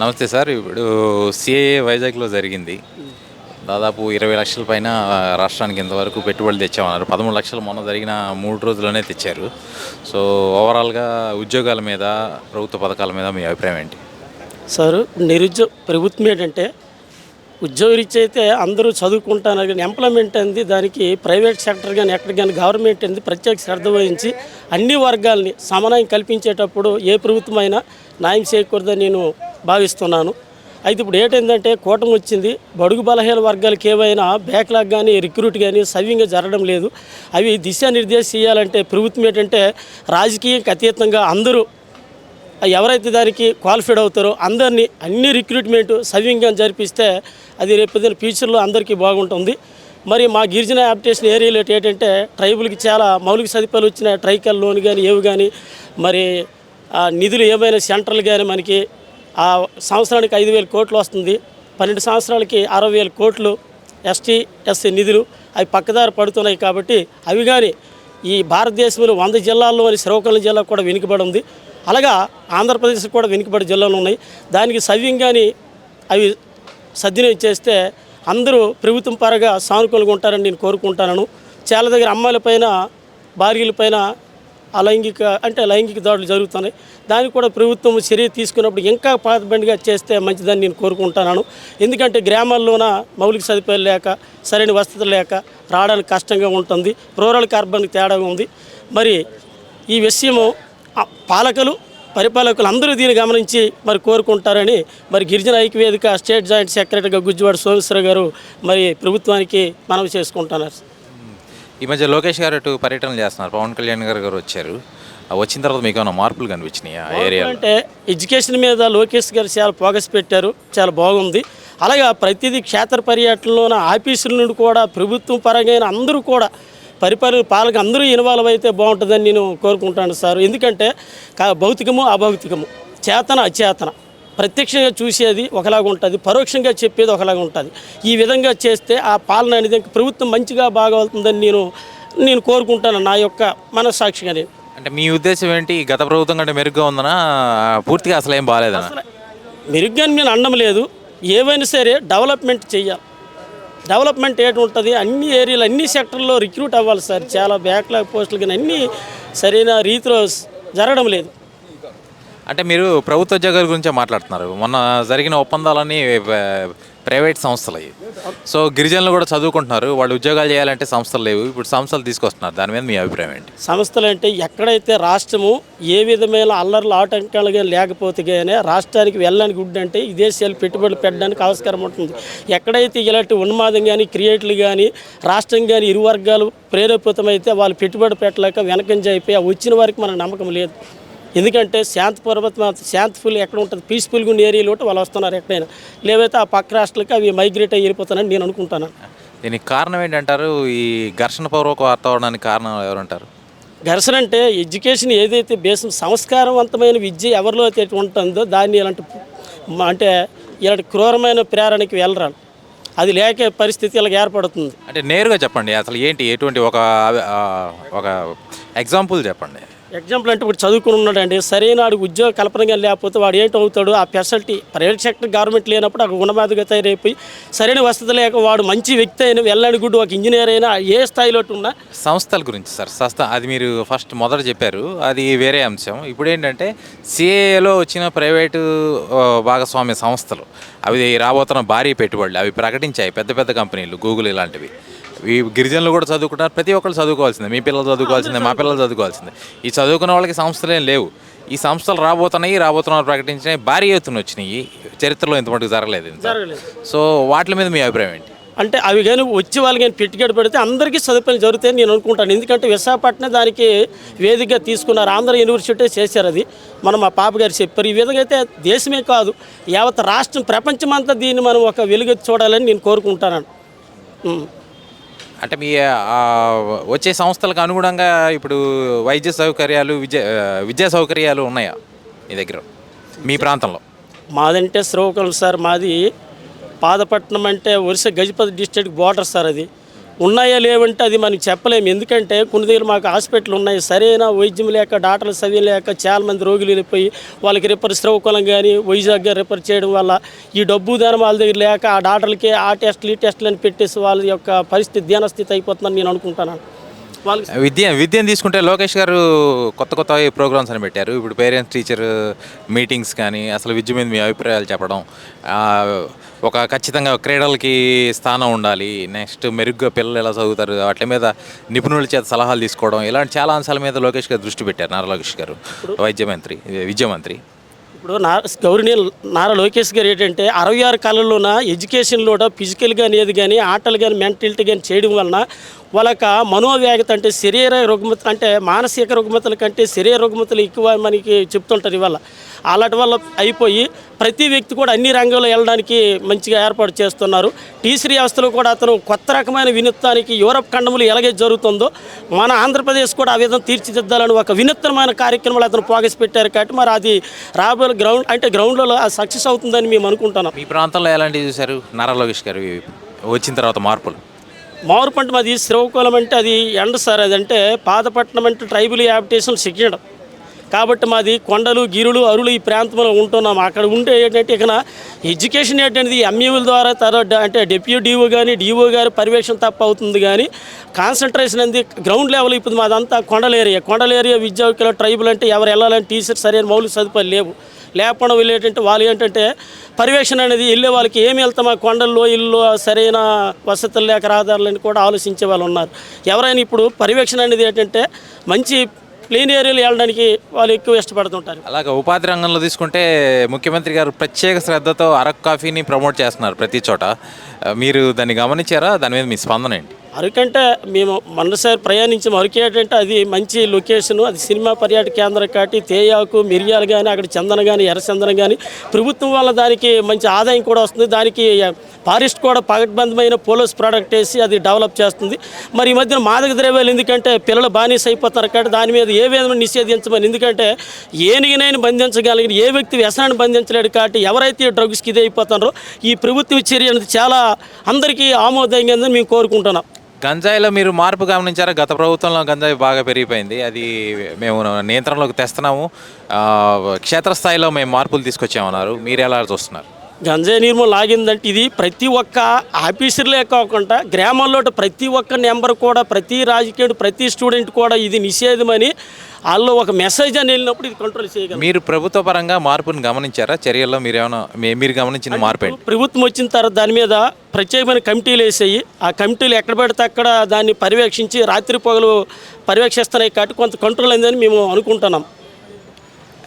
నమస్తే సార్. ఇప్పుడు సిఏఏ వైజాగ్లో జరిగింది. దాదాపు ఇరవై లక్షల పైన రాష్ట్రానికి ఇంతవరకు పెట్టుబడులు తెచ్చామన్నారు. పదమూడు లక్షలు మొన్న జరిగిన మూడు రోజుల్లోనే తెచ్చారు. సో ఓవరాల్గా ఉద్యోగాల మీద ప్రభుత్వ పథకాల మీద మీ అభిప్రాయం ఏంటి? సార్ నిరుద్యోగ ప్రభుత్వం ఏంటంటే ఉద్యోగరీత్యా అయితే అందరూ చదువుకుంటున్నారు కానీ ఎంప్లాయ్మెంట్ అనేది దానికి ప్రైవేట్ సెక్టర్ కానీ ఎక్కడ కానీ గవర్నమెంట్ అనేది ప్రత్యేక శ్రద్ధ వహించి అన్ని వర్గాల్ని సమన్వయం కల్పించేటప్పుడు ఏ ప్రభుత్వమైనా న్యాయం చేయకూడదని నేను భావిస్తున్నాను. అయితే ఇప్పుడు ఏంటంటే కూటమి వచ్చింది. బడుగు బలహీన వర్గాలకి ఏవైనా బ్యాక్లాగ్ కానీ రిక్రూట్ కానీ సవ్యంగా జరగడం లేదు. అవి దిశానిర్దేశం చేయాలంటే ప్రభుత్వం ఏంటంటే రాజకీయంకి అతీతంగా అందరూ ఎవరైతే దానికి క్వాలిఫైడ్ అవుతారో అందరినీ అన్ని రిక్రూట్మెంట్ సవ్యంగా జరిపిస్తే అది రేపు ఫ్యూచర్లో అందరికీ బాగుంటుంది. మరి మా గిరిజన యాప్టేషన్ ఏరియాలో ఏంటంటే ట్రైబుల్కి చాలా మౌలిక సదుపాయాలు వచ్చిన ట్రైకల్ లోన్ కానీ ఏవి కానీ మరి నిధులు ఏమైనా సెంట్రల్ కానీ మనకి ఆ సంవత్సరానికి ఐదు వేల కోట్లు వస్తుంది. పన్నెండు సంవత్సరాలకి అరవై వేల కోట్లు ఎస్టీ ఎస్సీ నిధులు అవి పక్కదారి పడుతున్నాయి కాబట్టి అవి కానీ ఈ భారతదేశంలో వంద జిల్లాల్లోని శ్రీకాకుళం జిల్లా కూడా వెనుకబడి ఉంది. అలాగా ఆంధ్రప్రదేశ్ కూడా వెనుకబడి జిల్లాలు ఉన్నాయి. దానికి సవ్యంగాని అవి సద్వినియోగం చేస్తే అందరూ ప్రభుత్వం పరంగా సానుకూలంగా ఉంటారని నేను కోరుకుంటాను. చాలా దగ్గర అమ్మాయిలపైన భార్యలపైన అలైంగిక అంటే లైంగిక దాడులు జరుగుతున్నాయి. దానికి కూడా ప్రభుత్వం చర్య తీసుకున్నప్పుడు ఇంకా పాతబండిగా చేస్తే మంచిదని నేను కోరుకుంటున్నాను ఎందుకంటే గ్రామాల్లోన మౌలిక సదుపాయాలు లేక సరైన వసతులు లేక రావడానికి కష్టంగా ఉంటుంది. రూరల్ కార్బన్కి తేడాగా ఉంది. మరి ఈ విషయము పాలకులు పరిపాలకులు అందరూ దీన్ని గమనించి మరి కోరుకుంటారని మరి గిరిజన ఐక్యవేదిక స్టేట్ జాయింట్ సెక్రటరీగా గుజ్జువాడ సోమేశ్వర గారు మరి ప్రభుత్వానికి మనవి చేసుకుంటున్నారు. ఈ మధ్య లోకేష్ గారు అటు పర్యటన చేస్తున్నారు. పవన్ కళ్యాణ్ గారు గారు వచ్చారు. వచ్చిన తర్వాత మీకు ఏమైనా మార్పులు కనిపించినాయి ఆ ఏరియాలో? అంటే ఎడ్యుకేషన్ మీద లోకేష్ గారు చాలా ఫోకస్ పెట్టారు. చాలా బాగుంది. అలాగా ప్రతిదీ క్షేత్ర పర్యటనలోన ఆఫీసుల నుండి కూడా ప్రభుత్వం పరంగా అందరూ కూడా పరిపాలన పాలక అందరూ ఇన్వాల్వ్ అయితే బాగుంటుందని నేను కోరుకుంటాను సార్. ఎందుకంటే భౌతికము అభౌతికము చేతన అచేతన. ప్రత్యక్షంగా చూసేది ఒకలాగా ఉంటుంది పరోక్షంగా చెప్పేది ఒకలాగా ఉంటుంది. ఈ విధంగా చేస్తే ఆ పాలన అనేది ప్రభుత్వం మంచిగా బాగా వెళ్తుందని నేను నేను కోరుకుంటాను నా యొక్క మనస్సాక్షిగా నేను అంటే మీ ఉద్దేశం ఏంటి? గత ప్రభుత్వం కంటే మెరుగ్గా ఉందనా? పూర్తిగా అసలు ఏం బాగాలేదనా మెరుగ్గా నేను అనడం లేదు. ఏవైనా సరే డెవలప్మెంట్ చెయ్యాలి. డెవలప్మెంట్ ఏటి ఉంటుంది? అన్ని ఏరియాలు అన్ని సెక్టర్లో రిక్రూట్ అవ్వాలి సార్. చాలా బ్యాక్లాగ్ పోస్టులు కానీ అన్నీ సరైన రీతిలో జరగడం లేదు. అంటే మీరు ప్రభుత్వ ఉద్యోగాల గురించే మాట్లాడుతున్నారు. మొన్న జరిగిన ఒప్పందాలన్నీ ప్రైవేట్ సంస్థలు అయ్యి సో గిరిజనులు కూడా చదువుకుంటున్నారు. వాళ్ళు ఉద్యోగాలు చేయాలంటే సంస్థలు లేవు. ఇప్పుడు సంస్థలు తీసుకొస్తున్నారు. దాని మీద మీ అభిప్రాయం ఏంటి? సంస్థలు అంటే ఎక్కడైతే రాష్ట్రము ఏ విధమైన అల్లర్లు ఆటంకాలు కానీ లేకపోతే కానీ రాష్ట్రానికి వెళ్ళడానికి ఉండంటే అంటే విదేశాలు పెట్టుబడులు పెట్టడానికి ఆస్కారం ఉంటుంది. ఎక్కడైతే ఇలాంటి ఉన్మాదం కానీ క్రియేట్లు కానీ రాష్ట్రం కానీ ఇరు వర్గాలు ప్రేరేపితమైతే వాళ్ళు పెట్టుబడి పెట్టలేక వెనకంజ అయిపోయి వచ్చిన వారికి మనకు నమ్మకం లేదు. ఎందుకంటే శాంతిపూర్వక శాంతిఫుల్ ఎక్కడ ఉంటుంది? పీస్ఫుల్గా ఉన్న ఏరియాలో వాళ్ళు వస్తున్నారు ఎక్కడైనా. లేవైతే ఆ పక్క రాష్ట్రాలకి అవి మైగ్రేట్ అయ్యి వెళ్ళిపోతానని నేను అనుకుంటాను. దీనికి కారణం ఏంటంటారు? ఈ ఘర్షణ పూర్వక వాతావరణానికి కారణం ఎవరంటారు? ఘర్షణ అంటే ఎడ్యుకేషన్ ఏదైతే బేసం సంస్కారవంతమైన విద్య ఎవరిలో అయితే ఉంటుందో దాన్ని ఇలాంటి అంటే ఇలాంటి క్రూరమైన ప్రేరణకి వెళ్ళరాను. అది లేకే పరిస్థితి ఇలా ఏర్పడుతుంది. అంటే నేరుగా చెప్పండి. అసలు ఏంటి? ఎటువంటి ఒక ఒక ఎగ్జాంపుల్ చెప్పండి. ఎగ్జాంపుల్ అంటే ఇప్పుడు చదువుకుని ఉన్నాడండి సరైన వాడికి ఉద్యోగ కల్పనగా లేకపోతే వాడు ఏంటి అవుతాడు ఆ ఫెసిలిటీ ప్రైవేట్ సెక్టర్ గవర్నమెంట్ లేనప్పుడు అక్కడ గుణమాదిగా తయారైపోయి సరైన వసతి లేక వాడు మంచి వ్యక్తి అయిన వెళ్ళాడు గుడ్డు ఒక ఇంజనీర్ అయినా ఏ స్థాయిలో ఉన్నా సంస్థల గురించి సార్ సంస్థ అది మీరు ఫస్ట్ మొదట చెప్పారు అది వేరే అంశం. ఇప్పుడు ఏంటంటే సిఏలో వచ్చిన ప్రైవేటు భాగస్వామ్య సంస్థలు అవి రాబోతున్న భారీ పెట్టుబడులు అవి ప్రకటించాయి పెద్ద పెద్ద కంపెనీలు గూగుల్ ఇలాంటివి. ఈ గిరిజనులు కూడా చదువుకుంటారు. ప్రతి ఒక్కరు చదువుకోవాల్సిందే. మీ పిల్లలు చదువుకోవాల్సిందే మా పిల్లలు చదువుకోవాల్సిందే. ఈ చదువుకున్న వాళ్ళకి సంస్థలు ఏం లేవు. ఈ సంస్థలు రాబోతున్నాయి రాబోతున్నారు ప్రకటించినాయి భారీ ఎత్తున వచ్చినాయి. చరిత్రలో ఇంత. మటుకు జరగలేదు. సో వాటి మీద మీ అభిప్రాయం ఏంటి? అంటే అవి కానీ వచ్చే వాళ్ళు కానీ పెట్టుబడి పెడితే అందరికీ సదుపాయాలు జరుగుతాయని నేను అనుకుంటాను. ఎందుకంటే విశాఖపట్నం దానికి వేదికగా తీసుకున్నారు. ఆంధ్ర యూనివర్సిటీ చేశారు అది. మనం మా పాప గారు చెప్పారు. ఈ విధంగా అయితే దేశమే కాదు యావత్ రాష్ట్రం ప్రపంచమంతా దీన్ని మనం ఒక వెలుగెత్తి చూడాలని నేను కోరుకుంటాను. అంటే మీ వచ్చే సంస్థలకు అనుగుణంగా ఇప్పుడు వైద్య సౌకర్యాలు విద్య విద్యా సౌకర్యాలు ఉన్నాయా మీ దగ్గర? మీ ప్రాంతంలో? మాదంటే శ్రీకాకుళం సార్ మాది పాదపట్నం అంటే Orissa Gajapati district border sir అది. ఉన్నాయా లేవంటే అది మనం చెప్పలేము. ఎందుకంటే కొన్ని దగ్గర మాకు హాస్పిటల్ ఉన్నాయి. సరైన వైద్యం లేక డాక్టర్లు చదివి లేక చాలా మంది రోగులు వెళ్ళిపోయి వాళ్ళకి రిపేర్ శ్రీకాకుళం కానీ వైజాగ్గా రిపేర్ చేయడం వల్ల ఈ డబ్బు దానం వాళ్ళ దగ్గర లేక ఆ డాక్టర్లకి ఆ టెస్ట్లు ఈ టెస్ట్లు అని పెట్టేసి వాళ్ళ యొక్క పరిస్థితి ధ్యానస్థితి అయిపోతుందని నేను అనుకుంటున్నాను. విద్య విద్యను తీసుకుంటే లోకేష్ గారు కొత్త కొత్త ప్రోగ్రామ్స్ అని పెట్టారు. ఇప్పుడు పేరెంట్స్ టీచర్ మీటింగ్స్ కానీ అసలు విద్య మీద మీ అభిప్రాయాలు చెప్పడం ఒక ఖచ్చితంగా క్రీడలకి స్థానం ఉండాలి. నెక్స్ట్ మెరుగ్గా పిల్లలు ఎలా చదువుతారు వాటి మీద నిపుణుల చేత సలహాలు తీసుకోవడం ఇలాంటి చాలా అంశాల మీద లోకేష్ గారు దృష్టి పెట్టారు. నారా లోకేష్ గారు వైద్య మంత్రి విద్యా మంత్రి. ఇప్పుడు నా గౌరవనీయ నారా లోకేష్ గారు ఏంటంటే అరవై ఆరు కళల్లోన ఎడ్యుకేషన్లో ఫిజికల్ కానీ ఏది కానీ ఆటలు కానీ మెంటాలిటీ కానీ చేయడం వలన వాళ్ళక మనోవ్యాగత అంటే శరీర రుగ్మత అంటే మానసిక రుగ్మతల కంటే శరీర రుగ్మతలు ఎక్కువ మనకి చెప్తుంటారు ఇవాళ. అలాంటి వల్ల అయిపోయి ప్రతి వ్యక్తి కూడా అన్ని రంగాల్లో వెళ్ళడానికి మంచిగా ఏర్పాటు చేస్తున్నారు. టీసీ వ్యవస్థలో కూడా అతను కొత్త రకమైన వినూత్నానికి యూరప్ ఖండములు ఎలాగే జరుగుతుందో మన ఆంధ్రప్రదేశ్ కూడా ఆ విధంగా తీర్చిదిద్దాలని ఒక వినూత్నమైన కార్యక్రమాలు అతను పోగేసి పెట్టారు కాబట్టి మరి అది రాబోయే గ్రౌండ్ అంటే గ్రౌండ్లో సక్సెస్ అవుతుందని మేము అనుకుంటున్నాం. మీ ప్రాంతంలో ఎలాంటివి చూశారు? నారా లోకేష్ గారు వచ్చిన తర్వాత మార్పులు. మారు పంట మాది శ్రీకాకుళం అంటే అది ఎండ సార్ అది అంటే పాతపట్నం అంటే ట్రైబల్ హ్యాబిటేషన్ సెకండ్. కాబట్టి మాది కొండలు గిరులు అరులు ఈ ప్రాంతంలో ఉంటున్నాం. అక్కడ ఉంటే ఏంటంటే ఇక్కడ ఎడ్యుకేషన్ ఏంటంటే ఎంఈఓల ద్వారా తర్వాత అంటే డిప్యూటీ డిఓ కానీ డిఓ గారి పర్యవేక్షణ తప్ప అవుతుంది కానీ కాన్సన్ట్రేషన్ అనేది గ్రౌండ్ లెవెల్ ఇప్పుడు మాదంతా కొండల ఏరియా. కొండల ఏరియా విద్యార్థుల ట్రైబుల్ అంటే ఎవరు వెళ్ళాలని టీచర్ సరైన మౌలిక సదుపాయాలు లేవు. లేకపోవడం వెళ్ళేటంటే ఏంటంటే వాళ్ళు ఏంటంటే పర్యవేక్షణ అనేది వెళ్ళే వాళ్ళకి ఏమి వెళ్తామా? కొండల్లో ఇల్లు సరైన వసతులు లేక రహదారులని కూడా ఆలోచించే వాళ్ళు ఉన్నారు. ఎవరైనా ఇప్పుడు పర్యవేక్షణ అనేది ఏంటంటే మంచి ప్లేన్ ఏరియాలో వెళ్ళడానికి వాళ్ళు ఎక్కువ ఇష్టపడుతుంటారు. అలాగే ఉపాధి రంగంలో తీసుకుంటే ముఖ్యమంత్రి గారు ప్రత్యేక శ్రద్ధతో అరకు కాఫీని ప్రమోట్ చేస్తున్నారు ప్రతి చోట. మీరు దాన్ని గమనించారా? దాని మీద మీ స్పందన ఏంటి? అరకంటే మేము మొన్నసారి ప్రయాణించాము అరకు ఏంటంటే అది మంచి లొకేషన్ అది సినిమా పర్యాటక కేంద్రం కాబట్టి తేయాకు మిరియాలు కానీ అక్కడ చందన కానీ ఎర్రచందనం కానీ ప్రభుత్వం వల్ల దానికి మంచి ఆదాయం కూడా వస్తుంది. దానికి ఫారెస్ట్ కూడా పగడ్బందమైన పోలీస్ ప్రోడక్ట్ వేసి అది డెవలప్ చేస్తుంది. మరి ఈ మధ్యన మాదక ద్రవ్యాలు ఎందుకంటే పిల్లలు బానిస అయిపోతారు కాబట్టి దాని మీద ఏ విధంగా నిషేధించమని ఎందుకంటే ఏనిగినైనా బంధించగలిగిన ఏ వ్యక్తి వ్యసనాన్ని బంధించలేడు కాబట్టి ఎవరైతే డ్రగ్స్కి ఇది అయిపోతారో ఈ ప్రభుత్వ చర్య అనేది చాలా అందరికీ ఆమోదయంగా మేము కోరుకుంటున్నాం. గంజాయిలో మీరు మార్పు గమనించారా? గత ప్రభుత్వంలో గంజాయి బాగా పెరిగిపోయింది. అది మేము నియంత్రణలోకి తెస్తున్నాము. క్షేత్రస్థాయిలో మేము మార్పులు తీసుకొచ్చామన్నారు. మీరు ఎలా చూస్తున్నారు? గంజాయి నిర్మూలన లాగిందంటే ఇది ప్రతి ఒక్క ఆఫీసర్లే కాకుండా గ్రామంలో ప్రతి ఒక్క నెంబర్ కూడా ప్రతి రాజకీయుడు ప్రతి స్టూడెంట్ కూడా ఇది నిషేధమని వాళ్ళు ఒక మెసేజ్ అని వెళ్ళినప్పుడు ఇది కంట్రోల్ చేయగలరు. మీరు ప్రభుత్వ పరంగా మార్పుని గమనించారా? చర్యల్లో మీరు ఏమైనా మీరు గమనించిన మార్పు ఏంటి? ప్రభుత్వం వచ్చిన తర్వాత దాని మీద ప్రత్యేకమైన కమిటీలు వేసాయి. ఆ కమిటీలు ఎక్కడ పెడితే అక్కడ దాన్ని పర్యవేక్షించి రాత్రి పగలు పర్యవేక్షిస్తున్నాయి కాబట్టి కొంత కంట్రోల్ అయిందని మేము అనుకుంటున్నాం.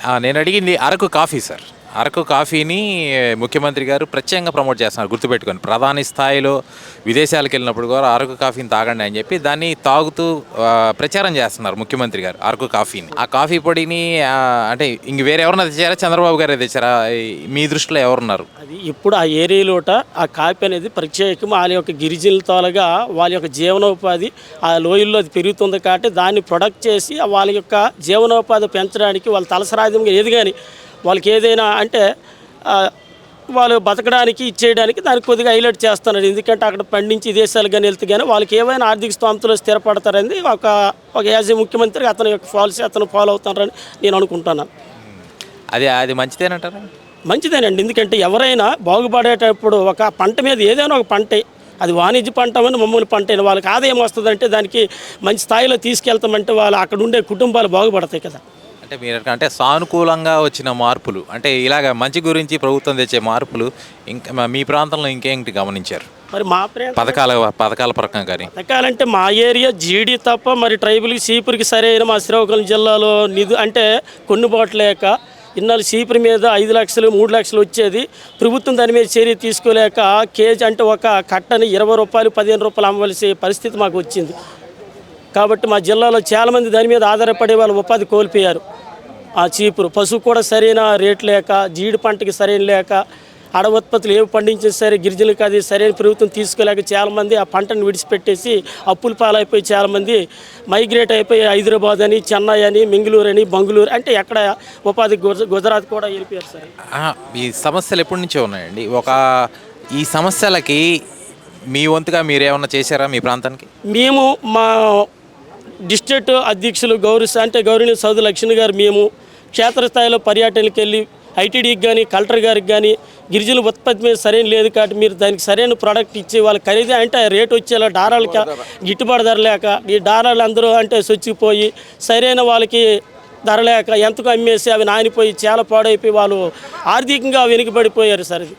ఆ, నేను అడిగింది అరకు కాఫీ సార్. అరకు కాఫీని ముఖ్యమంత్రి గారు ప్రత్యేకంగా ప్రమోట్ చేస్తున్నారు గుర్తుపెట్టుకొని ప్రధాని స్థాయిలో విదేశాలకు వెళ్ళినప్పుడు కూడా అరకు కాఫీని తాగండి అని చెప్పి దాన్ని తాగుతూ ప్రచారం చేస్తున్నారు ముఖ్యమంత్రి గారు అరకు కాఫీని. ఆ కాఫీ పొడిని అంటే ఇంక వేరెవరన్నా తెచ్చారా? చంద్రబాబు గారే తెచ్చారా? మీ దృష్టిలో ఎవరున్నారు? అది ఇప్పుడు ఆ ఏరియాలోట ఆ కాఫీ అనేది ప్రత్యేకం వాళ్ళ యొక్క గిరిజనులతోలుగా వాళ్ళ యొక్క జీవనోపాధి ఆ లోయల్లో అది పెరుగుతుంది కాబట్టి దాన్ని ప్రొడక్ట్ చేసి వాళ్ళ యొక్క జీవనోపాధి పెంచడానికి వాళ్ళ తలసరాధ్యంగా ఏది కానీ వాళ్ళకి ఏదైనా అంటే వాళ్ళు బతకడానికి ఇచ్చేయడానికి దానికి కొద్దిగా హైలైట్ చేస్తున్నారు. ఎందుకంటే అక్కడ పండించి విదేశాలు కానీ వెళ్తే కానీ వాళ్ళకి ఏమైనా ఆర్థిక స్థోమతలో స్థిరపడతారని ఒక ఒక యాజ్ ఏ ముఖ్యమంత్రి అతని యొక్క పాలసీ అతను ఫాలో అవుతారని నేను అనుకుంటున్నాను. అది అది మంచిదేనంటారా? మంచిదేనండి. ఎందుకంటే ఎవరైనా బాగుపడేటప్పుడు ఒక పంట మీద ఏదైనా ఒక పంటే అది వాణిజ్య పంట అని మమ్మల్ని పంట అయినా వాళ్ళకి ఆదాయం వస్తుందంటే దానికి మంచి స్థాయిలో తీసుకెళ్తామంటే వాళ్ళు అక్కడ ఉండే కుటుంబాలు బాగుపడతాయి కదా. అంటే మీరు అంటే సానుకూలంగా వచ్చిన మార్పులు అంటే ఇలాగ మంచి గురించి ప్రభుత్వం తెచ్చే మార్పులు ఇంకా మీ ప్రాంతంలో ఇంకేంటి గమనించారు? మరి మా పథకాల పథకాల పరంగా కానీ. పథకాలంటే మా ఏరియా జీడీ తప్ప మరి ట్రైబల్కి సీపురికి సరైన మా శ్రీకాకుళం జిల్లాలో నిధు అంటే కొన్నుబాటు లేక ఇన్నాళ్ళు సీపురి మీద ఐదు లక్షలు మూడు లక్షలు వచ్చేది. ప్రభుత్వం దాని మీద చర్య తీసుకోలేక కేజీ అంటే ఒక కట్టని ఇరవై రూపాయలు పదిహేను రూపాయలు అమ్మవలసే పరిస్థితి మాకు వచ్చింది. కాబట్టి మా జిల్లాలో చాలామంది దాని మీద ఆధారపడే వాళ్ళు ఉపాధి కోల్పోయారు. ఆ చీపురు. పశువు కూడా సరైన రేట్ లేక జీడి పంటకి సరైన లేక అడ ఉత్పత్తులు ఏవి పండించినా సరే గిరిజనులకు అది సరైన ప్రభుత్వం తీసుకోలేక చాలామంది ఆ పంటను విడిచిపెట్టేసి అప్పుల పాలైపోయి చాలామంది మైగ్రేట్ అయిపోయి హైదరాబాద్ అని చెన్నై అని బెంగళూరు అని బంగళూరు అంటే ఎక్కడ ఉపాధి గుజ- గుజరాత్ కూడా వెళ్ళిపోయారు సార్. ఈ సమస్యలు ఎప్పటి నుంచో ఉన్నాయండి. ఒక ఈ సమస్యలకి మీ వంతుగా మీరేమన్నా చేశారా మీ ప్రాంతానికి? మేము మా డిస్ట్రిక్ట్ అధ్యక్షులు గౌరవ అంటే గౌరవనీయ సౌదు లక్ష్మణ్ గారు మేము క్షేత్రస్థాయిలో పర్యటనకి వెళ్ళి ఐటీడీకి కానీ కలెక్టర్ గారికి కానీ గిరిజనుల ఉత్పత్తి మీద సరైన లేదు కాబట్టి మీరు దానికి సరైన ప్రోడక్ట్ ఇచ్చి వాళ్ళకి ఖరీదు అంటే రేట్ రేటు వచ్చేలా డారాలకి గిట్టుబాటు ధర లేక ఈ డారాలు అందరూ అంటే సొచ్చిపోయి సరైన వాళ్ళకి ధర లేక ఎంతకు అమ్మేసి అవి నానిపోయి చాలా పాడైపోయి వాళ్ళు ఆర్థికంగా వెనుకబడిపోయారు సార్